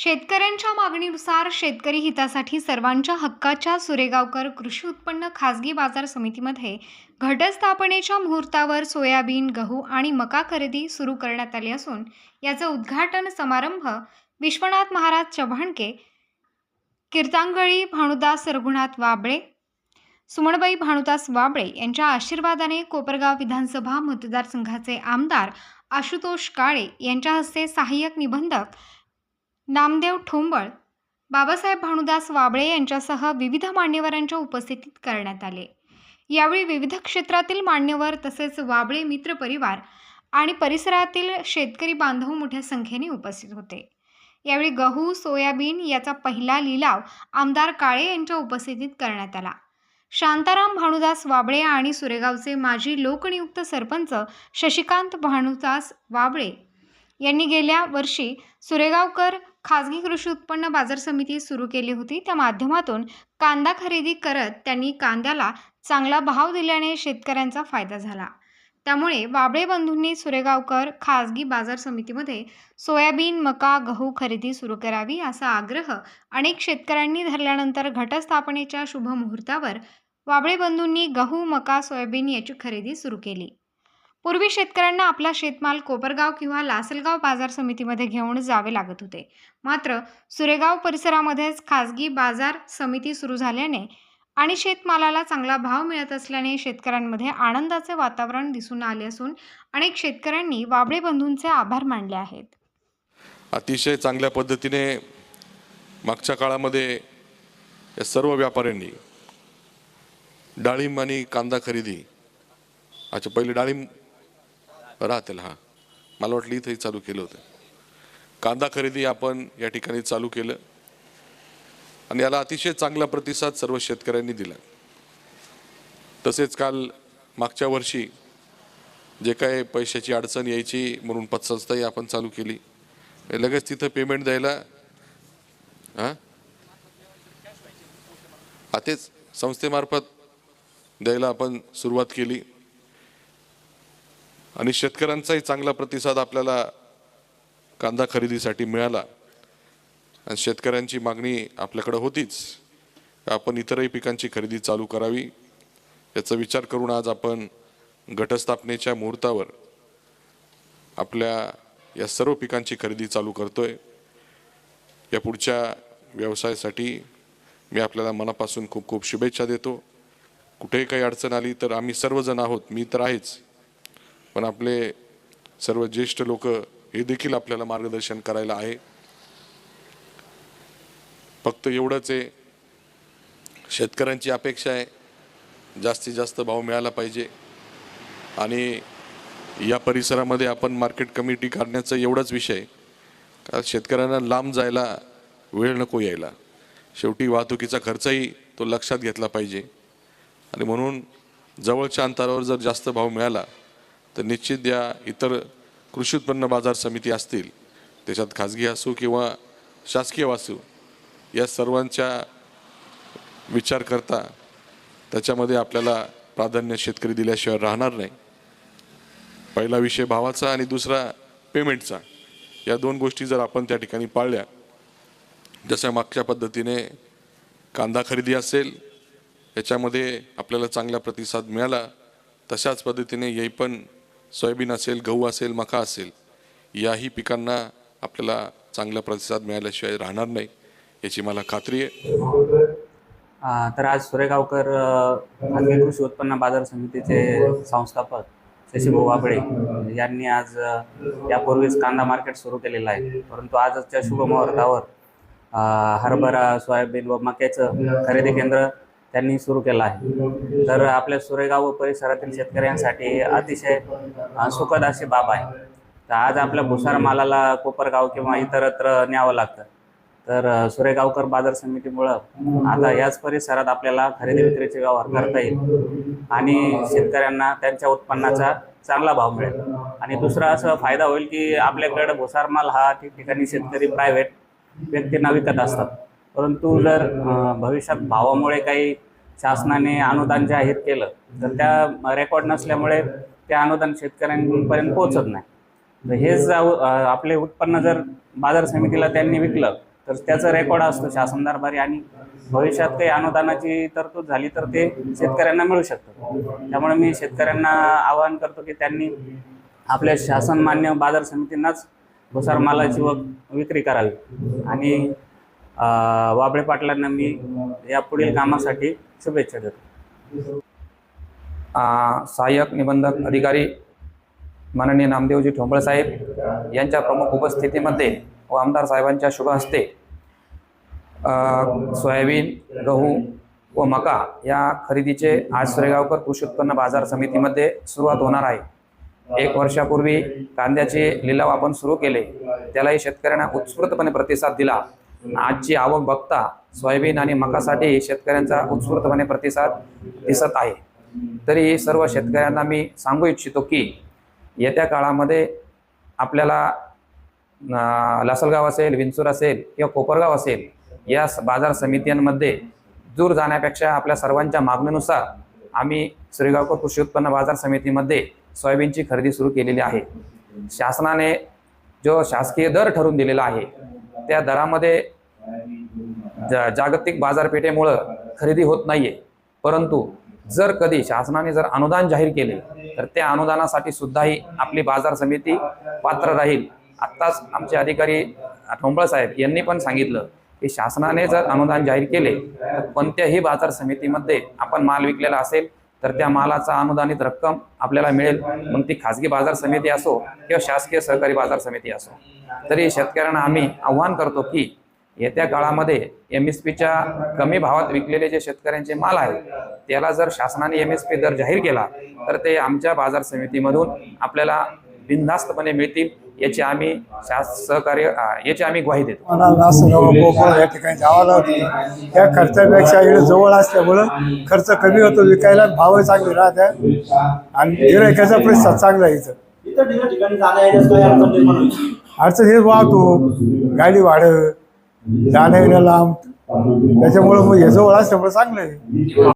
शेतकऱ्यांच्या मागणीनुसार शेतकरी हितासाठी सर्वांच्या हक्काच्या सुरेगावकर कृषी उत्पन्न खासगी बाजार समितीमध्ये घटस्थापनेच्या मुहूर्तावर सोयाबीन गहू आणि मका खरेदी सुरू करण्यात आली असून याचं उद्घाटन समारंभ विश्वनाथ महाराज चव्हाणके कीर्तांगळी भानुदास रघुनाथ वाबळे सुमणबाई भानुदास वाबळे यांच्या आशीर्वादाने कोपरगाव विधानसभा मतदारसंघाचे आमदार आशुतोष काळे यांच्या हस्ते सहाय्यक निबंधक नामदेव ठोंबळ बाबासाहेब भानुदास वाबळे यांच्यासह विविध मान्यवरांच्या उपस्थितीत करण्यात आले. यावेळी विविध क्षेत्रातील मान्यवर तसेच वाबळे मित्र परिवार आणि परिसरातील शेतकरी बांधव मोठ्या संख्येने उपस्थित होते. यावेळी गहू सोयाबीन याचा पहिला लिलाव आमदार काळे यांच्या उपस्थितीत करण्यात आला. शांताराम भानुदास वाबळे आणि सुरेगावचे माजी लोकनियुक्त सरपंच शशिकांत भानुदास वाबळे यांनी गेल्या वर्षी सुरेगावकर खाजगी कृषी उत्पन्न बाजार समिती सुरू केली होती. त्या माध्यमातून कांदा खरेदी करत त्यांनी कांद्याला चांगला भाव दिल्याने शेतकऱ्यांचा फायदा झाला. त्यामुळे वाबळे बंधूंनी सुरेगावकर खाजगी बाजार समितीमध्ये सोयाबीन मका गहू खरेदी सुरू करावी असा आग्रह अनेक शेतकऱ्यांनी धरल्यानंतर घटस्थापनेच्या शुभ मुहूर्तावर वाबळे बंधूंनी गहू मका सोयाबीन याची खरेदी सुरू केली. पूर्वी शेतकऱ्यांना आपला शेतमाल कोपरगाव किंवा लासलगाव बाजार समितीमध्ये घेऊन जावे लागत होते. मात्र सुरेगाव परिसरामध्येच खाजगी बाजार समिती सुरू झाल्याने आणि शेतमालाला चांगला भाव मिळत असल्याने शेतकऱ्यांमध्ये आनंदाचे वातावरण दिसून आले असून अनेक शेतकऱ्यांनी वाबळे बंधूंचे आभार मानले आहेत. अतिशय चांगल्या पद्धतीने मागच्या काळामध्ये या सर्व व्यापाऱ्यांनी डाळिंब आणि कांदा खरेदी अच्छा पहिले डाळिंब राहतील हां. मला वाटलं इथंही चालू केलं होतं. कांदा खरेदी आपण या ठिकाणी चालू केलं. आणि याला अतिशय चांगला प्रतिसाद सर्व शेतकऱ्यांनी दिला. तसेच काल मागच्या वर्षी जे काय पैशाची अडचण यायची म्हणून पतसंस्थाही आपण चालू केली. लगेच तिथं पेमेंट द्यायला हां तेच संस्थेमार्फत द्यायला आपण सुरुवात केली. आणि शेतकऱ्यांचाही चांगला प्रतिसाद आपल्याला कांदा खरेदीसाठी मिळाला. आणि शेतकऱ्यांची मागणी आपल्याकडं होतीच. आपण इतरही पिकांची खरेदी चालू करावी याचा विचार करून आज आपण घटस्थापनेच्या मुहूर्तावर आपल्या या सर्व पिकांची खरेदी चालू करतोय. या पुढच्या व्यवसायासाठी मी आपल्याला मनापासून खूप खूप शुभेच्छा देतो. कुठेही काही अडचण आली तर आम्ही सर्वजण आहोत मी तर आहेच. पण आपले सर्व ज्येष्ठ लोक हे देखील आपल्याला मार्गदर्शन करायला आहे. फक्त एवढंच आहे शेतकऱ्यांची अपेक्षा आहे जास्तीत जास्त भाव मिळाला पाहिजे. आणि या परिसरामध्ये आपण मार्केट कमिटी काढण्याचा एवढाच विषय का शेतकऱ्यांना लांब जायला वेळ नको यायला. शेवटी वाहतुकीचा खर्चही तो लक्षात घेतला पाहिजे. आणि म्हणून जवळच्या अंतरावर जर जास्त भाव मिळाला तर निश्चित या इतर कृषी उत्पन्न बाजार समिती असतील त्याच्यात खाजगी असू किंवा शासकीय असू या सर्वांच्या विचार करता त्याच्यामध्ये आपल्याला प्राधान्य शेतकरी दिल्याशिवाय राहणार नाही. पहिला विषय भावाचा आणि दुसरा पेमेंटचा. या दोन गोष्टी जर आपण त्या ठिकाणी पाळल्या जशा मागच्या पद्धतीने कांदा खरेदी असेल याच्यामध्ये आपल्याला चांगला प्रतिसाद मिळाला तशाच पद्धतीने येई पण सोयाबीन असेल गहू असेल मका असेल याही पिकांना आपल्याला चांगला प्रतिसाद मिळाल्याशिवाय राहणार नाही याची मला खात्री आहे. तर आज सुरेगावकर खाजगी कृषी उत्पन्न बाजार समितीचे संस्थापक शशीभाऊ वाबळे यांनी आज यापूर्वीच कांदा मार्केट सुरू केलेलं आहे. परंतु आजच्या शुभ मुहूर्तावर हरभरा सोयाबीन व मक्याचं खरेदी केंद्र त्यांनी सुरू केला आहे. तर आपल्या सुरेगाव व परिसरातील शेतकऱ्यांसाठी अतिशय सुखद अशी बाब आहे. तर आज आपल्या भुसार मालाला कोपरगाव किंवा इतरत्र न्यावं लागतं. तर सुरेगावकर बाजार समितीमुळं आता याच परिसरात आपल्याला खरेदी विक्रीचे व्यवहार करता येईल. आणि शेतकऱ्यांना त्यांच्या उत्पन्नाचा चांगला भाव मिळेल. आणि दुसरा असं फायदा होईल की आपल्याकडे भुसार माल हा ठिकठिकाणी शेतकरी प्रायव्हेट व्यक्तींना विकत असतात. परंतु जर भविष्यात भावामुळे काही शासनाने अनुदान जाहीर केलं तर त्या रेकॉर्ड नसल्यामुळे ते अनुदान शेतकऱ्यांपर्यंत पोहोचत नाही. तर हेच आपले उत्पन्न जर बाजार समितीला त्यांनी विकलं तर त्याचं रेकॉर्ड असतो शासन दरबारी आणि भविष्यात काही अनुदानाची तरतूद झाली तर ते शेतकऱ्यांना मिळू शकतं. त्यामुळे मी शेतकऱ्यांना आवाहन करतो की त्यांनी आपल्या शासन मान्य बाजार समितींनाच भुसार मालाची व विक्री करावी. आणि वाबळे पाटलांना मी यापुढील कामासाठी शुभेच्छा देतो. सहाय्यक निबंधक अधिकारी माननीय नामदेवजी ठोंबळ साहेब यांच्या प्रमुख उपस्थितीमध्ये व आमदार साहेबांच्या शुभ हस्ते सोयाबीन गहू व मका या खरेदीचे आज सुरेगावकर कृषी उत्पन्न बाजार समितीमध्ये सुरुवात होणार आहे. एक वर्षापूर्वी कांद्याचे लिलाव आपण सुरू केले. त्यालाही शेतकऱ्यांना उत्स्फूर्तपणे प्रतिसाद दिला. आजची आवक बघता सोयाबीन आणि मकासाठी शेतकऱ्यांचा उत्स्फूर्तपणे प्रतिसाद दिसत आहे. तरी सर्व शेतकऱ्यांना मी सांगू इच्छितो की येत्या काळामध्ये आपल्याला लासलगाव असेल विंचूर असेल किंवा कोपरगाव असेल या स- बाजार समित्यांमध्ये दूर जाण्यापेक्षा आपल्या सर्वांच्या मागणीनुसार आम्ही श्रीगावकर कृषी उत्पन्न बाजार समितीमध्ये सोयाबीनची खरेदी सुरू केलेली आहे. शासनाने जो शासकीय दर ठरवून दिलेला आहे त्या दरामध्ये जा जागतिक बाजारपेठेमुळं खरेदी होत नाहीये. परंतु जर कधी शासनाने जर अनुदान जाहीर केले तर त्या अनुदानासाठी सुद्धाही आपली बाजार समिती पात्र राहील. आत्ताच आमचे अधिकारी ठोंबळ साहेब यांनी पण सांगितलं की शासनाने जर अनुदान जाहीर केले तर कोणत्याही बाजार समितीमध्ये आपण माल विकलेला असेल तर त्या मालाचा अनुदानित रक्कम आपल्याला मिळेल. मग ती खाजगी बाजार समिती असो किंवा शासकीय सहकारी बाजार समिती असो. तरी शेतकऱ्यांना आम्ही आव्हान करतो की येत्या काळामध्ये एम एस पीच्या कमी भावात विकलेले जे शेतकऱ्यांचे माल आहे त्याला जर शासनाने एम एस पी दर जाहीर केला तर ते आमच्या बाजार समितीमधून आपल्याला बिनधास्तपणे मिळतील याची आम्ही शास सहकार्य याची आम्ही ग्वाही देतो. मला लासगाव गोकुळ या ठिकाणी जावं या खर्चापेक्षा इकडे जवळ असल्यामुळं खर्च कमी होतो विकायला भाव चांगले राहतात आणि गिरायकाचा प्रतिसाद चांगला इथं. जाण्या काही अडचण हे वाहतूक गाडी भाडं जाणं येणं लांब. त्याच्यामुळं मग हे जवळ असल्यामुळं चांगलं आहे.